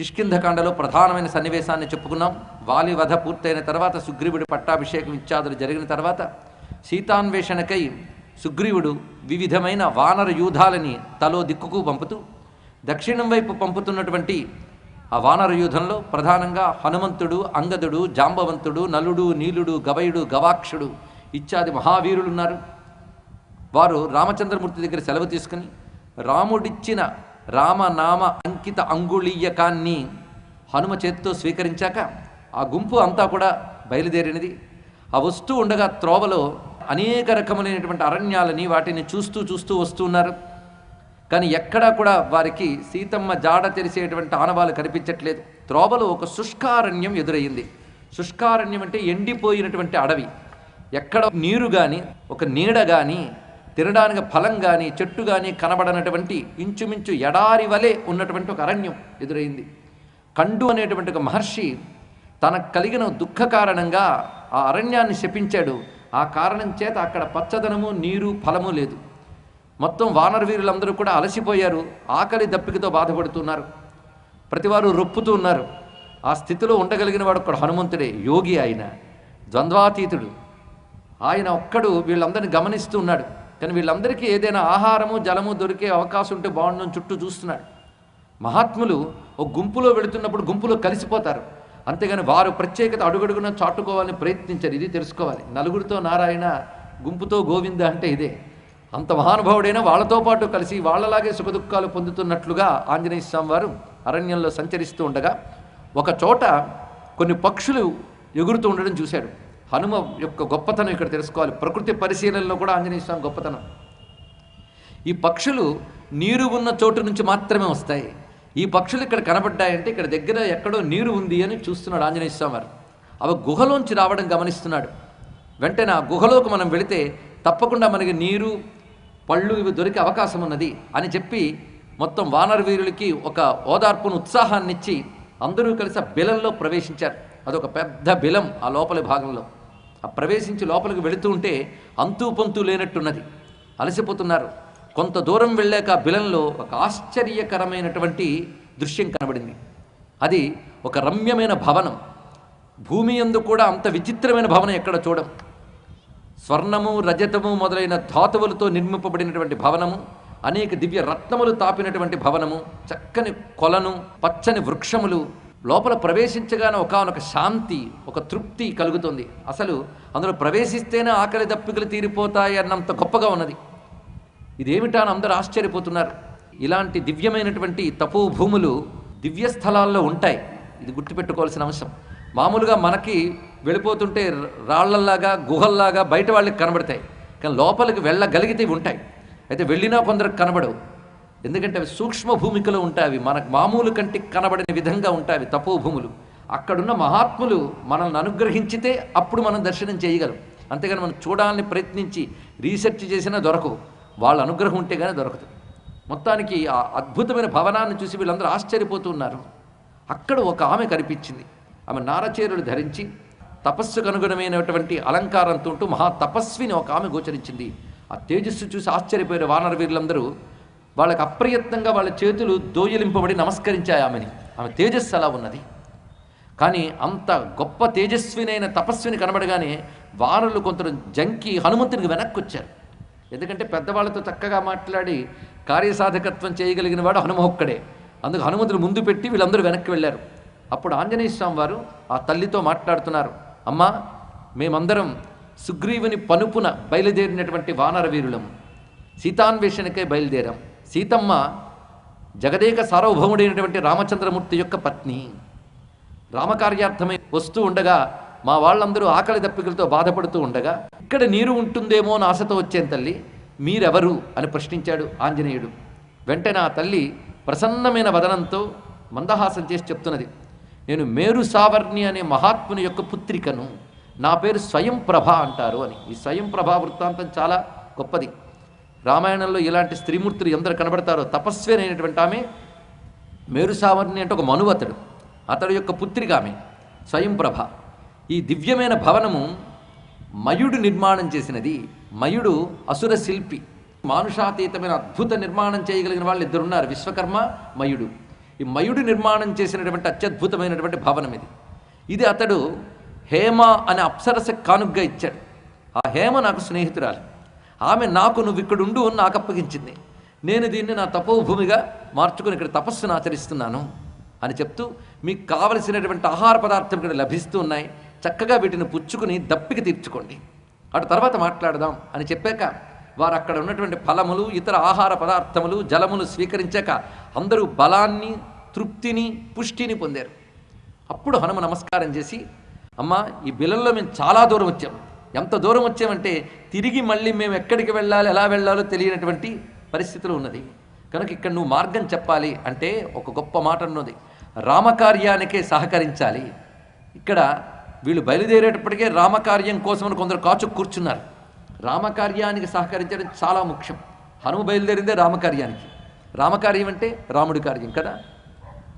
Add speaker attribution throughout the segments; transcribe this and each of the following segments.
Speaker 1: కిష్కింధకాండలో ప్రధానమైన సన్నివేశాన్ని చెప్పుకున్నాం. వాలి వధ పూర్తయిన తర్వాత సుగ్రీవుడి పట్టాభిషేకం ఇత్యాదులు జరిగిన తర్వాత సీతాన్వేషణకై సుగ్రీవుడు వివిధమైన వానర యూధాలని తలో దిక్కుకు పంపుతూ దక్షిణం వైపు పంపుతున్నటువంటి ఆ వానర యూధంలో ప్రధానంగా హనుమంతుడు అంగదుడు జాంబవంతుడు నలుడు నీలుడు గవయుడు గవాక్షుడు ఇత్యాది మహావీరులు ఉన్నారు వారు రామచంద్రమూర్తి దగ్గర సెలవు తీసుకుని రాముడిచ్చిన రామనామ అంకిత అంగుళీయకాన్ని హనుమ చేతితో స్వీకరించాక ఆ గుంపు అంతా కూడా బయలుదేరినది. ఆ వస్తూ ఉండగా త్రోవలో అనేక రకములైనటువంటి అరణ్యాలని వాటిని చూస్తూ చూస్తూ వస్తూ ఉన్నారు. కానీ ఎక్కడా కూడా వారికి సీతమ్మ జాడ తెలిసేటువంటి ఆనవాలు కనిపించట్లేదు. త్రోవలో ఒక శుష్కారణ్యం ఎదురయ్యింది శుష్కారణ్యం అంటే ఎండిపోయినటువంటి అడవి. ఎక్కడ నీరు కానీ ఒక నీడ కానీ తినడానికి ఫలం కానీ చెట్టు కానీ కనబడనటువంటి ఇంచుమించు ఎడారి వలె ఉన్నటువంటి ఒక అరణ్యం ఎదురైంది. కండు అనేటువంటి ఒక మహర్షి తనకు కలిగిన దుఃఖ కారణంగా ఆ అరణ్యాన్ని శపించాడు. ఆ కారణం చేత అక్కడ పచ్చదనము నీరు ఫలము లేదు. మొత్తం వానరవీరులందరూ కూడా అలసిపోయారు. ఆకలి దప్పికతో బాధపడుతున్నారు. ప్రతివారు రొప్పుతూ ఉన్నారు. ఆ స్థితిలో ఉండగలిగిన వాడు ఒక్కడు హనుమంతుడే యోగి ఆయన ద్వంద్వాతీతుడు. ఆయన ఒక్కడు వీళ్ళందరిని గమనిస్తూ ఉన్నాడు. కానీ వీళ్ళందరికీ ఏదైనా ఆహారము జలము దొరికే అవకాశం ఉంటే బాగుండని చుట్టూ చూస్తున్నాడు. మహాత్ములు ఒక గుంపులో వెళుతున్నప్పుడు గుంపులో కలిసిపోతారు. అంతేగాని వారు ప్రత్యేకత అడుగడుగున చాటుకోవాలని ప్రయత్నించారు. ఇది తెలుసుకోవాలి. నలుగురితో నారాయణ గుంపుతో గోవింద అంటే ఇదే. అంత మహానుభావుడైన వాళ్ళతో పాటు కలిసి వాళ్ళలాగే సుఖదుఖాలు పొందుతున్నట్లుగా ఆంజనేయ స్వామి వారు అరణ్యంలో సంచరిస్తూ ఉండగా ఒక చోట కొన్ని పక్షులు ఎగురుతూ ఉండడం చూశాడు. హనుమ యొక్క గొప్పతనం ఇక్కడ తెలుసుకోవాలి. ప్రకృతి పరిశీలనలో కూడా ఆంజనేయ స్వామి గొప్పతనం. ఈ పక్షులు నీరు ఉన్న చోటు నుంచి మాత్రమే వస్తాయి. ఈ పక్షులు ఇక్కడ కనబడ్డాయంటే ఇక్కడ దగ్గర ఎక్కడో నీరు ఉంది అని చూస్తున్నాడు ఆంజనేయ స్వామి వారు. అవి గుహలోంచి రావడం గమనిస్తున్నాడు. వెంటనే ఆ గుహలోకి మనం వెళితే తప్పకుండా మనకి నీరు పళ్ళు ఇవి దొరికే అవకాశం ఉన్నది అని చెప్పి మొత్తం వానర వీరులకి ఒక ఓదార్పును ఉత్సాహాన్ని ఇచ్చి అందరూ కలిసి ఆ బిలంలో ప్రవేశించారు. అదొక పెద్ద బిలం ఆ లోపలి భాగంలో. ఆ ప్రవేశించి లోపలికి వెళుతూ ఉంటే అంతూ లేనట్టున్నది. అలసిపోతున్నారు. కొంత దూరం వెళ్ళాక బిలంలో ఒక ఆశ్చర్యకరమైనటువంటి దృశ్యం కనబడింది. అది ఒక రమ్యమైన భవనం. భూమి యందు కూడా అంత విచిత్రమైన భవనం ఎక్కడ చూడం. స్వర్ణము రజతము మొదలైన ధాతువులతో నిర్మింపబడినటువంటి భవనము అనేక దివ్య రత్నములు తాపినటువంటి భవనము చక్కని కొలను పచ్చని వృక్షములు లోపల ప్రవేశించగానే ఒకనొక శాంతి ఒక తృప్తి కలుగుతుంది. అసలు అందులో ప్రవేశిస్తేనే ఆకలి దప్పికలు తీరిపోతాయి అన్నంత గొప్పగా ఉన్నది. ఇదేమిటా అని అందరూ ఆశ్చర్యపోతున్నారు. ఇలాంటి దివ్యమైనటువంటి తపో భూములు దివ్య స్థలాల్లో ఉంటాయి. ఇది గుర్తుపెట్టుకోవాల్సిన అంశం. మామూలుగా మనకి వెళ్ళిపోతుంటే రాళ్ళల్లాగా గుహల్లాగా బయట వాళ్ళకి కనబడతాయి. కానీ లోపలికి వెళ్ళగలిగితే ఉంటాయి. అయితే వెళ్ళినా కొందరికి కనబడవు. ఎందుకంటే అవి సూక్ష్మ భూమికలో ఉంటాయి. అవి మనకు మామూలు కంటికి కనబడిన విధంగా ఉంటాయి. అవి తపోభూములు. అక్కడున్న మహాత్ములు మనల్ని అనుగ్రహించితే అప్పుడు మనం దర్శనం చేయగలం. అంతేగాని మనం చూడాలని ప్రయత్నించి రీసెర్చ్ చేసినా దొరకవు. వాళ్ళ అనుగ్రహం ఉంటే కానీ దొరకదు. మొత్తానికి ఆ అద్భుతమైన భవనాన్ని చూసి వీళ్ళందరూ ఆశ్చర్యపోతూ ఉన్నారు. అక్కడ ఒక ఆమె కనిపించింది. ఆమె నారచేరులు ధరించి తపస్సుకు అనుగుణమైనటువంటి అలంకారంతో ఉంటూ మహా తపస్విని ఒక ఆమె గోచరించింది. ఆ తేజస్సు చూసి ఆశ్చర్యపోయిన వానర వీరులందరూ వాళ్ళకి అప్రయత్నంగా వాళ్ళ చేతులు దోయలింపబడి నమస్కరించాయి ఆమెని. ఆమె తేజస్సు అలా ఉన్నది. కానీ అంత గొప్ప తేజస్వినైన తపస్విని కనబడగానే వారలు కొంత జంకి హనుమంతునికి వెనక్కి వచ్చారు ఎందుకంటే పెద్దవాళ్ళతో చక్కగా మాట్లాడి కార్యసాధకత్వం చేయగలిగిన వాడు హనుమొక్కడే అందుకు హనుమంతుడు ముందు పెట్టి వీళ్ళందరూ వెనక్కి వెళ్ళారు. అప్పుడు ఆంజనేయ స్వామి వారు ఆ తల్లితో మాట్లాడుతున్నారు. అమ్మా మేమందరం సుగ్రీవుని పనుపున బయలుదేరినటువంటి వానర వీరులం సీతాన్వేషణకే బయలుదేరాం. సీతమ్మ జగదేక సార్వభౌముడైనటువంటి రామచంద్రమూర్తి యొక్క పత్ని. రామకార్యార్థమై వస్తూ ఉండగా మా వాళ్ళందరూ ఆకలి దప్పికలతో బాధపడుతూ ఉండగా ఇక్కడ నీరు ఉంటుందేమో అని ఆశతో వచ్చేం తల్లి. మీరెవరు? అని ప్రశ్నించాడు ఆంజనేయుడు. వెంటనే ఆ తల్లి ప్రసన్నమైన వదనంతో మందహాసం చేసి చెప్తున్నది. నేను మేరు సావర్ణి అనే మహాత్ముని యొక్క పుత్రికను నా పేరు స్వయం ప్రభ అంటారు అని. ఈ స్వయం ప్రభా వృత్తాంతం చాలా గొప్పది. రామాయణంలో ఇలాంటి స్త్రీమూర్తులు ఎందరు కనబడతారో తపస్వి అయినటువంటి ఆమె మేరుసావర్ణి అంటే ఒక మనువతడు. అతడు యొక్క పుత్రిక ఆమె స్వయంప్రభ. ఈ దివ్యమైన భవనము మయుడు నిర్మాణం చేసినది. మయుడు అసుర శిల్పి. మానుషాతీతమైన అద్భుత నిర్మాణం చేయగలిగిన వాళ్ళు ఇద్దరున్నారు. విశ్వకర్మ మయుడు. ఈ మయుడు నిర్మాణం చేసినటువంటి అత్యద్భుతమైనటువంటి భవనం ఇది. ఇది అతడు హేమ అనే అప్సరస కానుగ్గా ఇచ్చాడు. ఆ హేమ నాకు స్నేహితురాలు. ఆమె నాకు నువ్వు ఇక్కడ ఉండు అని నాకు అప్పగించింది. నేను దీన్ని నా తపోభూమిగా మార్చుకుని ఇక్కడ తపస్సును ఆచరిస్తున్నాను అని చెప్తూ మీకు కావలసినటువంటి ఆహార పదార్థం ఇక్కడ లభిస్తూ ఉన్నాయి. చక్కగా వీటిని పుచ్చుకుని దప్పికి తీర్చుకోండి. అటు తర్వాత మాట్లాడదాం అని చెప్పాక వారు అక్కడ ఉన్నటువంటి ఫలములు ఇతర ఆహార పదార్థములు జలములు స్వీకరించాక అందరూ బలాన్ని తృప్తిని పుష్టిని పొందారు. అప్పుడు హనుమ నమస్కారం చేసి అమ్మ ఈ బిలంలో మేము చాలా దూరం వచ్చాం. ఎంత దూరం వచ్చామంటే తిరిగి మళ్ళీ మేము ఎక్కడికి వెళ్ళాలి ఎలా వెళ్ళాలో తెలియనటువంటి పరిస్థితులు ఉన్నది. కనుక ఇక్కడ నువ్వు మార్గం చెప్పాలి అంటే ఒక గొప్ప మాట ఉన్నది రామకార్యానికే సహకరించాలి. ఇక్కడ వీళ్ళు బయలుదేరేటప్పటికే రామకార్యం కోసమని కొందరు కాచు కూర్చున్నారు. రామకార్యానికి సహకరించడం చాలా ముఖ్యం. హనుమ బయలుదేరిందే రామకార్యానికి. రామకార్యం అంటే రాముడి కార్యం కదా?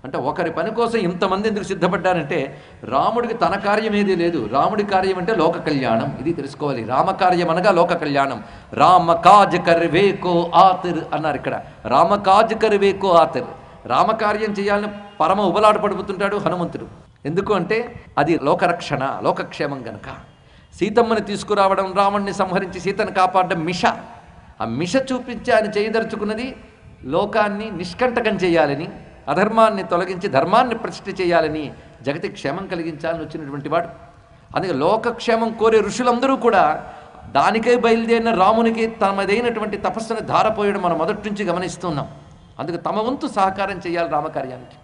Speaker 1: అంటే ఒకరి పని కోసం ఇంతమంది ఎందుకు సిద్ధపడ్డారంటే రాముడికి తన కార్యం ఏదీ లేదు. రాముడి కార్యం అంటే లోక కళ్యాణం. ఇది తెలుసుకోవాలి. రామకార్యం అనగా లోక కళ్యాణం. రామ కాజ్ కర్వేకో ఆతిర్ అన్నారు ఇక్కడ. రామ కాజ్ కర్వేకో ఆతిర్. రామకార్యం చేయాలని పరమ ఉబలాట పడుపుతుంటాడు హనుమంతుడు. ఎందుకు అంటే అది లోకరక్షణ లోకక్షేమం గనక. సీతమ్మని తీసుకురావడం రావణ్ణి సంహరించి సీతను కాపాడడం మిష. ఆ మిష చూపించి ఆయన చేయదలుచుకున్నది లోకాన్ని నిష్కంటకం చేయాలని అధర్మాన్ని తొలగించి ధర్మాన్ని ప్రతిష్ఠ చేయాలని జగతి క్షేమం కలిగించాలని వచ్చినటువంటి వాడు. అందుకే లోకక్షేమం కోరే ఋషులందరూ కూడా దానికై బయలుదేరిన రామునికి తమదైనటువంటి తపస్సును ధారపోయడం మనం మొదటి నుంచి గమనిస్తున్నాం అందుకు తమ వంతు సహకారం చేయాలి రామకార్యానికి.